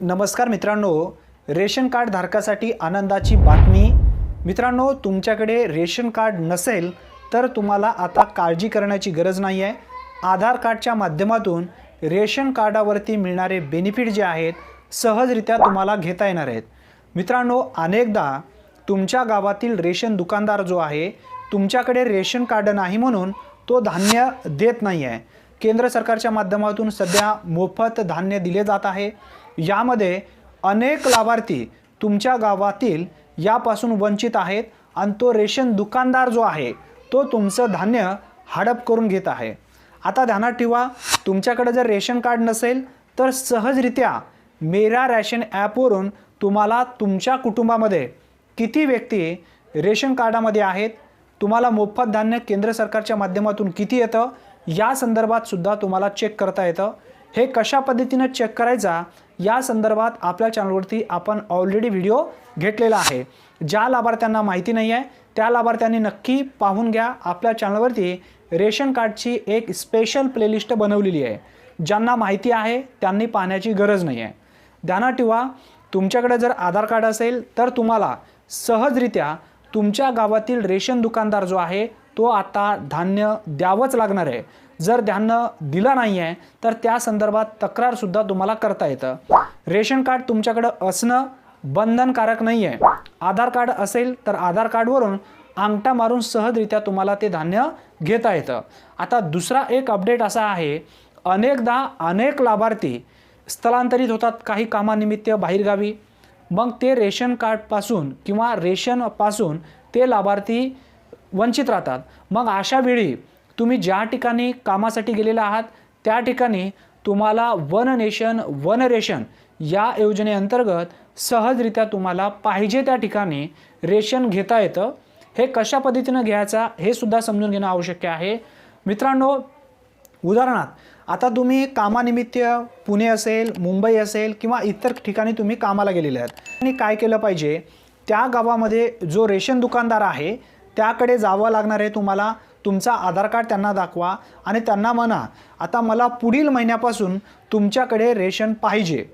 नमस्कार मित्रांनो ration card धारकासाठी आनंदाची बातमी. मित्रांनो तुमच्याकडे रेशन कार्ड नसेल तर तुम्हाला आता काळजी करण्याची गरज नाही आहे आधार कार्डच्या माध्यमातून रेशन कार्डावरती मिळणारे बेनिफिट जे आहेत सहजरित्या तुम्हाला घेता येणार आहेत. मित्रांनो अनेकदा तुमच्या गावातील रेशन दुकानदार जो आहे तुमच्याकडे रेशन कार्ड नाही म्हणून तो धान्य देत नाही आहे केंद्र सरकारच्या माध्यमातून सध्या मोफत धान्य दिले जात आहे. यामध्ये अनेक लाभार्थी तुमच्या गावातील यापासून वंचित आहेत आणि तो रेशन दुकानदार जो आहे तो तुमचं धान्य हडप करून घेत आहे. आता ध्यानात ठेवा तुमच्याकडे जर रेशन कार्ड नसेल तर सहजरित्या मेरा रॅशन ॲपवरून तुम्हाला तुमच्या कुटुंबामध्ये किती व्यक्ती रेशन कार्डामध्ये आहेत तुम्हाला मोफत धान्य केंद्र सरकारच्या माध्यमातून किती येतं या संदर्भात सुद्धा तुम्हाला चेक करता येतं. हे कशा पद्धतीनं चेक करायचा या संदर्भात आपल्या चॅनलवरती आपण ऑलरेडी व्हिडिओ घेतलेला आहे. ज्या लाभार्थ्यांना माहिती नाही आहे त्या लाभार्थ्यांनी नक्की पाहून घ्या. आपल्या चॅनलवरती रेशन कार्डची एक स्पेशल प्लेलिस्ट बनवलेली आहे. ज्यांना माहिती आहे त्यांनी पाहण्याची गरज नाही आहे ध्यानात ठेवा तुमच्याकडे जर आधार कार्ड असेल तर तुम्हाला सहजरित्या तुमच्या गावातील रेशन दुकानदार जो आहे तो आता धान्य द्यावंच लागणार आहे. जर धान्य दिलं नाही आहे तर त्या संदर्भात तक्रारसुद्धा तुम्हाला करता येतं. रेशन कार्ड तुमच्याकडं असणं बंधनकारक नाही आहे आधार कार्ड असेल तर आधार कार्डवरून अंगठा मारून सहजरित्या तुम्हाला ते धान्य घेता येतं. आता दुसरा एक अपडेट असा आहे अनेकदा अनेक लाभार्थी स्थलांतरित होतात काही कामानिमित्त बाहेरगावी. मग ते रेशन कार्डपासून किंवा रेशनपासून ते लाभार्थी वंचित राहतात. मग अशा वेळी तुम्ही ज्या ठिकाणी कामासाठी गेलेला आहात त्या ठिकाणी तुम्हाला वन नेशन वन रेशन या योजनेअंतर्गत सहजरित्या तुम्हाला पाहिजे त्या ठिकाणी रेशन घेता येतं. हे कशा पद्धतीनं घ्यायचा हे सुद्धा समजून घेणं आवश्यक आहे. मित्रांनो उदाहरणार्थ आता तुम्ही कामानिमित्त पुणे असेल मुंबई असेल किंवा इतर ठिकाणी तुम्ही कामाला गेलेले आहात आणि काय केलं पाहिजे? त्या गावामध्ये जो रेशन दुकानदार आहे त्याकडे जावं लागणार आहे तुम्हाला. तुमचा आधार कार्ड त्यांना दाखवा आणि त्यांना म्हणा आता मला पुढील महिन्यापासून तुमच्याकडे रेशन पाहिजे.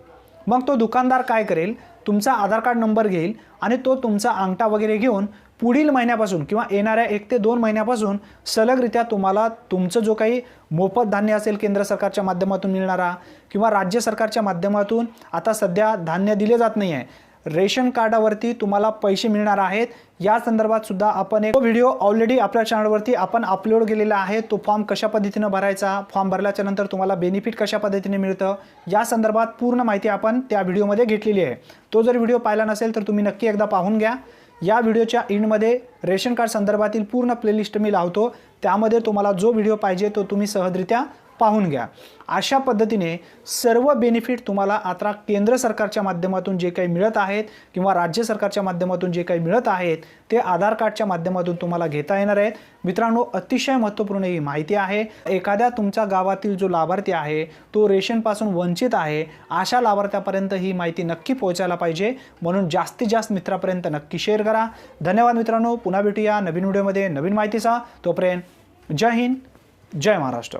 मग तो दुकानदार काय करेल? तुमचा आधार कार्ड नंबर घेईल आणि तो तुमचा अंगठा वगैरे घेऊन पुढील महिन्यापासून किंवा येणाऱ्या एक ते दोन महिन्यापासून सलगरित्या तुम्हाला तुमचं जो काही मोफत धान्य असेल केंद्र सरकारच्या माध्यमातून मिळणारा किंवा राज्य सरकारच्या माध्यमातून आता सध्या धान्य दिले जात नाही आहे रेशन कार्डावरती तुम्हाला पैसे मिळणार आहेत. या संदर्भात सुद्धा आपण एक व्हिडिओ ऑलरेडी आपल्या चॅनलवरती आपण अपलोड केलेला आहे. तो फॉर्म कशा पद्धतीनं भरायचा? फॉर्म भरल्याच्या नंतर तुम्हाला बेनिफिट कशा पद्धतीने मिळतं? या संदर्भात पूर्ण माहिती आपण त्या व्हिडिओमध्ये घेतलेली आहे. तो जर व्हिडिओ पाहिला नसेल तर तुम्ही नक्की एकदा पाहून घ्या. या व्हिडिओच्या एंडमध्ये रेशन कार्ड संदर्भातील पूर्ण प्लेलिस्ट मी लावतो. त्यामध्ये तुम्हाला जो व्हिडिओ पाहिजे तो तुम्ही सहजरित्या पाहून घ्या. अशा पद्धतीने सर्व बेनिफिट तुम्हाला आता केंद्र सरकारच्या माध्यमातून जे काही मिळत आहेत किंवा राज्य सरकारच्या माध्यमातून जे काही मिळत आहेत ते आधार कार्डच्या माध्यमातून तुम्हाला घेता येणार आहेत. मित्रांनो अतिशय महत्त्वपूर्ण ही माहिती आहे. एखाद्या तुमच्या गावातील जो लाभार्थी आहे तो रेशनपासून वंचित आहे अशा लाभार्थ्यापर्यंत ही माहिती नक्की पोहोचायला पाहिजे. म्हणून जास्तीत जास्त मित्रापर्यंत नक्की शेअर करा. धन्यवाद मित्रांनो. पुन्हा भेटूया नवीन व्हिडिओमध्ये नवीन माहितीचा. तोपर्यंत जय हिंद जय महाराष्ट्र.